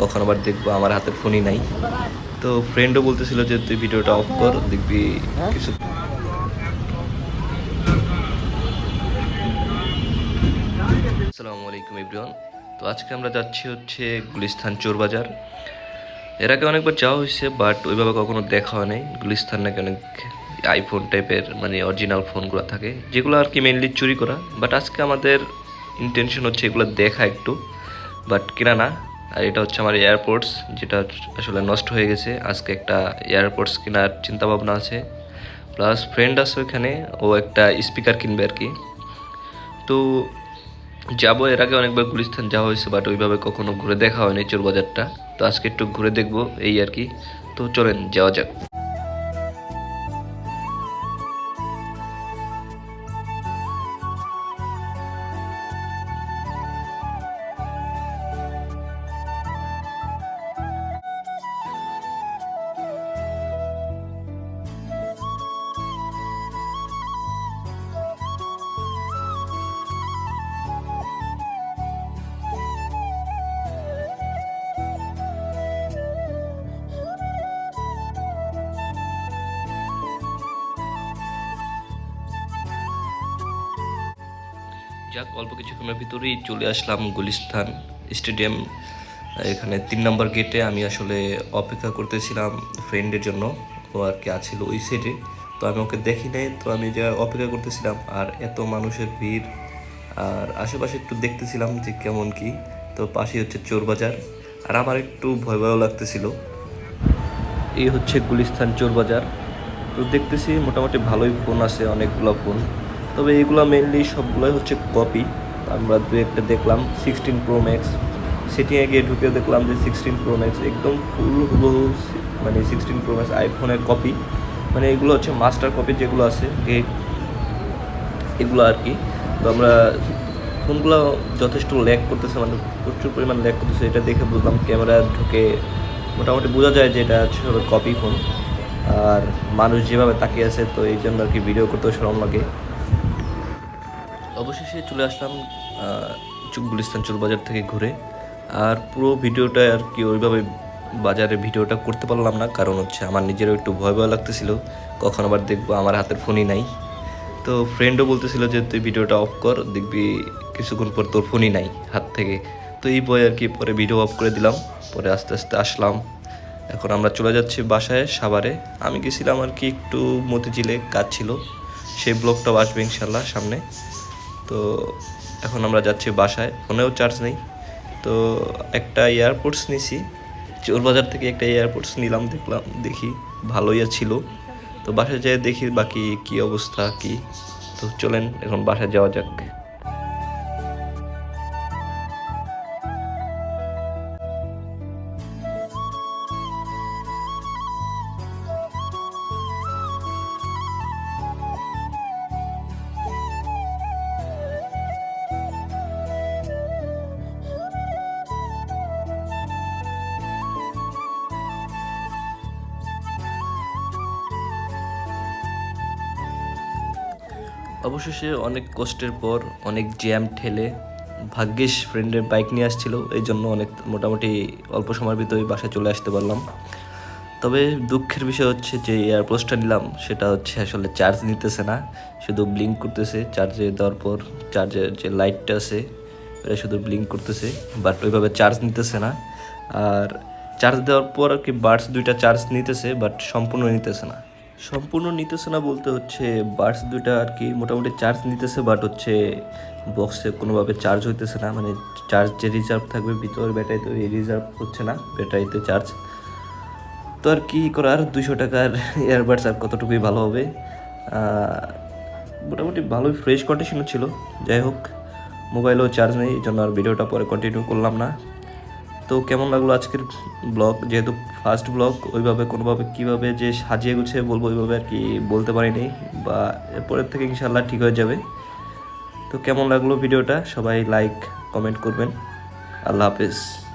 কখন আবার দেখব আমার হাতের ফোনই নাই। তো ফ্রেন্ডও বলতেছিল যে তুই ভিডিওটা অফ কর দেখবি কিছু আসসালামু আলাইকুম এভরিওয়ান। তো আজকে আমরা যাচ্ছি হচ্ছে গুলিস্থান চোর বাজার। এর আগে অনেকবার যাওয়া হয়েছে বাট ওইভাবে কখনো দেখা হয় নাই। গুলিস্তান নাকি অনেক আইফোন টাইপের মানে অরিজিনাল ফোনগুলো থাকে যেগুলো আর কি মেনলি চুরি করা। বাট আজকে আমাদের ইন্টেনশন হচ্ছে এগুলো দেখা একটু বাট কেনা না। আর এটা হচ্ছে আমার এয়ারপোর্টস যেটা আসলে নষ্ট হয়ে গেছে। আজকে একটা এয়ারপোর্টস কেনার চিন্তাভাবনা আছে। প্লাস ফ্রেন্ড আছে ওইখানে ও একটা স্পিকার কিনবে আর কি। তো যাব, এর আগে অনেকবার গুলিস্তান যাওয়া হয়েছে বাট ওইভাবে কখনো ঘুরে দেখা হয়নি চোর বাজারটা। তো আজকে একটু ঘুরে দেখব, এই আর কি। তো চলেন, যাওয়া যাক। যাক, অল্প কিছুক্ষণের ভিতরেই চলে আসলাম গুলিস্তান স্টেডিয়াম। এখানে তিন নম্বর গেটে আমি আসলে অপেক্ষা করতেছিলাম ফ্রেন্ডের জন্য, ও আর কি আছিল ওই সাইডে তো আমি ওকে দেখি নাই, তো আমি যা অপেক্ষা করতেছিলাম, আর এত মানুষের ভিড়, আর আশেপাশে একটু দেখতেছিলাম যে কেমন কি। তো পাশে হচ্ছে চোর বাজার, আর আমার একটু ভয় ভয়ও লাগতেছিল। এই হচ্ছে গুলিস্তান চোর বাজার। তো দেখতেছি মোটামুটি ভালোই ফোন আছে, অনেকগুলো ফোন তবে এগুলো মেনলি সবগুলোই হচ্ছে কপি আমরা দু একটা দেখলাম সিক্সটিন প্রো ম্যাক্স সেটিংয়ে গিয়ে ঢুকে দেখলাম যে সিক্সটিন প্রো ম্যাক্স একদম ফুল সি- মানে সিক্সটিন প্রো ম্যাক্স আইফোনের কপি মানে এগুলো হচ্ছে মাস্টার কপি যেগুলো আছে এগুলো আর কি। তো আমরা ফোনগুলো যথেষ্ট ল্যাক করতেছে মানে প্রচুর পরিমাণ ল্যাক করতেছে, এটা দেখে বুঝলাম ক্যামেরা ঢুকে মোটামুটি বোঝা যায় যে এটা হচ্ছে কপি ফোন আর মানুষ যেভাবে তাকিয়ে আছে, তো এই জন্য আর কি ভিডিও করতেও সরম লাগে। অবশেষে চলে আসলাম গুলিস্তান চোর বাজার থেকে ঘুরে। আর পুরো ভিডিওটা আর কি ওইভাবে বাজারে ভিডিওটা করতে পারলাম না, কারণ হচ্ছে আমার নিজেরও একটু ভয় ভয় লাগতেছিল। কখন আবার দেখব, আমার হাতের ফোনই নাই। তো ফ্রেন্ডও বলতেছিল যে, তুই ভিডিওটা অফ কর, দেখবি কিছুক্ষণ পর তোর ফোনই নাই হাত থেকে। তো এই বই আর কি পরে ভিডিও অফ করে দিলাম, পরে আস্তে আস্তে আসলাম। এখন আমরা চলে যাচ্ছি বাসায়, সাভারে। আমি গেছিলাম আর কি একটু মতিঝিলে, কাজ ছিল। সেই ব্লগটাও আসবে ইনশাল্লাহ সামনে। তো এখন আমরা যাচ্ছি বাসায়। ফোনেও চার্জ নেই। তো একটা এয়ারপোর্টস নিছি। বাজার থেকে একটা এয়ারপোর্টস নিলাম, দেখলাম, দেখি ভালোই ছিল। তো বাসায় যেয়ে দেখি বাকি কি অবস্থা, কি? তো চলেন, এখন বাসায় যাওয়া যাক। অবশেষে অনেক কষ্টের পর অনেক জ্যাম ঠেলে ভাগ্যিস ফ্রেন্ডের বাইক নিয়ে আসছিল। এই জন্য অনেক মোটামুটি অল্প সময়ের ভিতরেই বাসায় চলে আসতে পারলাম। তবে দুঃখের বিষয় হচ্ছে যে এয়ারপোস্টটা নিলাম, সেটা হচ্ছে আসলে চার্জ নিতেছে না। শুধু ব্লিঙ্ক করতেছে চার্জে দেওয়ার পর চার্জের যে লাইটটা আছে, এটা শুধু ব্লিঙ্ক করতেছে বাট ওইভাবে চার্জ নিতেছে না। আর চার্জ দেওয়ার পর আর কি বার্ডস দুইটা চার্জ নিতেছে বাট সম্পূর্ণ নিতেছে না। সম্পূর্ণ নিতেছে না বলতে হচ্ছে বার্ডস দুইটা আর কি মোটামুটি চার্জ নিতেছে বাট হচ্ছে বক্সে কোনোভাবে চার্জ হইতেছে না মানে চার্জ যে রিজার্ভ থাকবে, ভিতর ব্যাটারিতে ওই রিজার্ভ হচ্ছে না ব্যাটারিতে চার্জ তো আর কি করার দুশো টাকার এয়ারবাডস আর কতটুকুই ভালো হবে? মোটামুটি ভালোই ফ্রেশ কন্ডিশনও ছিল। যাই হোক মোবাইলেও চার্জ নেই, এই জন্য আর ভিডিওটা পরে কন্টিনিউ করলাম না। তো কেমন লাগল আজকের ব্লগ? যেহেতু ফার্স্ট ব্লগ, ওইভাবে, কোনোভাবে, কীভাবে যে সাজিয়ে গুছিয়ে বলব ওইভাবে আর কি বলতে পারিনি, বা এরপরের থেকে ইনশাল্লাহ ঠিক হয়ে যাবে। তো কেমন লাগল ভিডিওটা? সবাই লাইক কমেন্ট করবেন। আল্লাহ হাফেজ।